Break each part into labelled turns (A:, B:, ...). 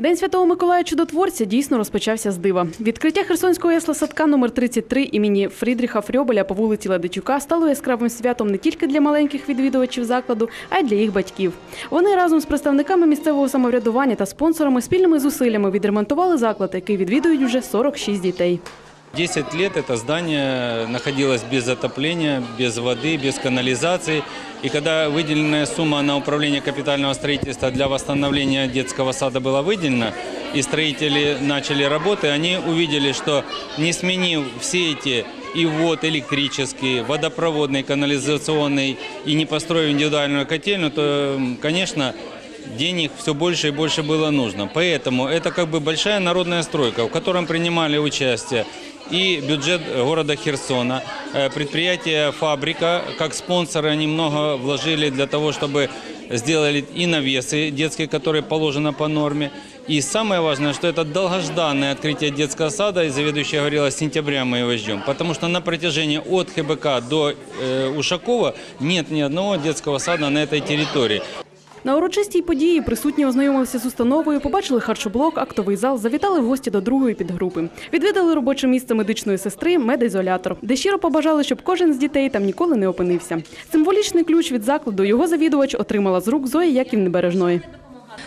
A: День Святого Миколая Чудотворця дійсно розпочався з дива. Відкриття Херсонського ясла-садка номер 33 імені Фрідріха Фрьобеля по вулиці Ледичука стало яскравим святом не тільки для маленьких відвідувачів закладу, а й для їх батьків. Вони разом з представниками місцевого самоврядування та спонсорами спільними зусиллями відремонтували заклад, який відвідують уже 46 дітей.
B: 10 лет это здание находилось без отопления, без воды, без канализации. И когда выделенная сумма на управление капитального строительства для восстановления детского сада была выделена, и строители начали работы, они увидели, что не сменив все эти и ввод электрический, водопроводный, канализационный, и не построив индивидуальную котельную, то, м, конечно, денег все больше и больше было нужно. Поэтому это как бы большая народная стройка, в котором принимали участие и бюджет города Херсона, э, предприятие «Фабрика», как спонсоры они много вложили для того, чтобы сделали и навесы детские, которые положено по норме. И самое важное, что это долгожданное открытие детского сада, и заведующая говорила, с сентября мы его ждем. Потому что на протяжении от ХБК до э, Ушакова нет ни одного детского сада на этой территории.
A: На урочистій події присутні ознайомилися з установою, побачили харчоблок, актовий зал, завітали в гості до другої підгрупи. Відвідали робоче місце медичної сестри, медізолятор, де щиро побажали, щоб кожен з дітей там ніколи не опинився. Символічний ключ від закладу його завідувач отримала з рук Зої Яківни Бережної.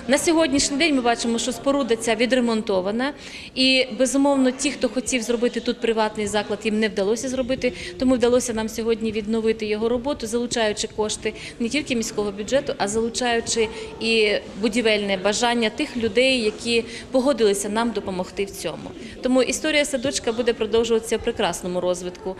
C: На сьогоднішній день ми бачимо, що споруда ця відремонтована, і безумовно, ті, хто хотів зробити тут приватний заклад, їм не вдалося зробити. Тому вдалося нам сьогодні відновити його роботу, залучаючи кошти не тільки міського бюджету, а залучаючи і будівельне бажання тих людей, які погодилися нам допомогти в цьому. Тому історія садочка буде продовжуватися в прекрасному розвитку.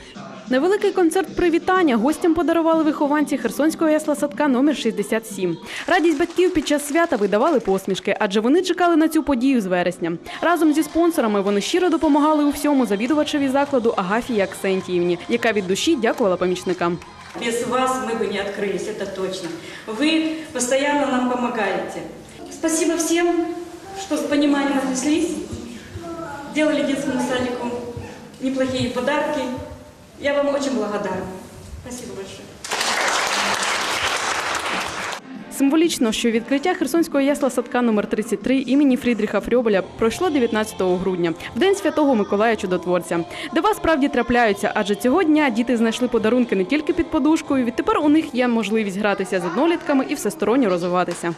A: Невеликий концерт привітання гостям подарували вихованці Херсонського ясла-садка номер 67. Радість батьків під час свята видавали посмішки, адже вони чекали на цю подію з вересня. Разом зі спонсорами вони щиро допомагали у всьому завідувачеві закладу Агафії Аксентіївні, яка від душі дякувала помічникам.
D: Без вас мы бы не открылись, это точно. Вы постоянно нам помогаете. Спасибо всем, что с пониманием отнеслись, делали детскому садику неплохие подарки. Я вам очень благодарна. Спасибо большое.
A: Символічно, що відкриття Херсонського ясла-садка номер 33 імені Фрідріха Фрьобеля пройшло 19 грудня, в день Святого Миколая Чудотворця. Дива справді трапляються, адже цього дня діти знайшли подарунки не тільки під подушкою. Відтепер у них є можливість гратися з однолітками і всесторонньо розвиватися.